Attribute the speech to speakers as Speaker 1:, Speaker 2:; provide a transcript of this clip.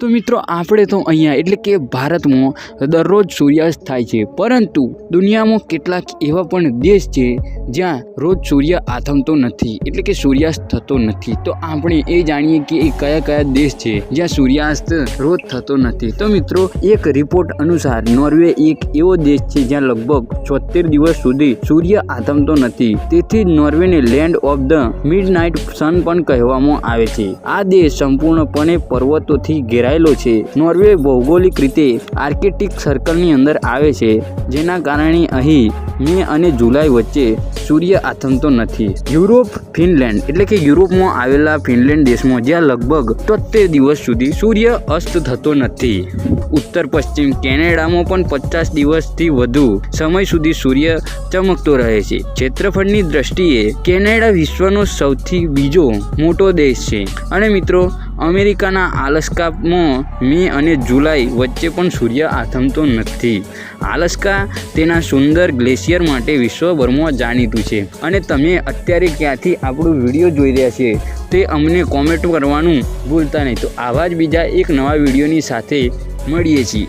Speaker 1: તો મિત્રો, આપણે તો અહીંયા એટલે કે ભારતમાં દરરોજ સૂર્યાસ્ત થાય છે. પરંતુ દુનિયામાં કેટલાક એવા પણ દેશ છે જ્યાં રોજ સૂર્ય આથમતો નથી, એટલે કે સૂર્યાસ્ત થતો નથી. તો આપણે એ જાણીએ કે એ કયા કયા દેશ છે જ્યાં સૂર્યાસ્ત રોજ થતો નથી. તો મિત્રો, એક રિપોર્ટ અનુસાર નોર્વે એક એવો દેશ છે જ્યાં લગભગ છોતેર દિવસ સુધી સૂર્ય આથમતો નથી. તેથી નોર્વેને land of the midnight sun પણ કહેવામાં આવે છે. આ દેશ સંપૂર્ણપણે પર્વતોથી ઘેરાયેલો છે. નોર્વે ભૌગોલિક રીતે આર્કિટિક સર્કલની અંદર આવે છે, જેના કારણે અહીં મે અને જુલાઈ વચ્ચે સૂર્ય આથમતો નથી. યુરોપ, ફિનલેન્ડ, એટલે કે યુરોપમાં આવેલા ફિનલેન્ડ દેશમાં જ્યાં લગભગ તોતેર દિવસ સુધી સૂર્ય અસ્ત થતો નથી. ઉત્તર પશ્ચિમ કેનેડામાં પણ પચાસ દિવસથી વધુ સમય સુધી સૂર્ય ચમકતો રહે છે. ક્ષેત્રફળની દ્રષ્ટિએ કેનેડા વિશ્વનો સૌથી બીજો મોટો દેશ છે. અને મિત્રો અમેરિકાના આલસ્કામાં મે અને જુલાઈ વચ્ચે પણ સૂર્ય આથમતો નથી. આલસ્કા તેના સુંદર ગ્લેશિયર માટે વિશ્વભરમાં જાણીતું છે. અને તમે અત્યારે ક્યાંથી આપણું વીડિયો જોઈ રહ્યા છે, તે અમને કોમેન્ટ કરવાનું ભૂલતા નહીં. તો આવા જ બીજા એક નવા વિડીયોની સાથે મળીએ છીએ.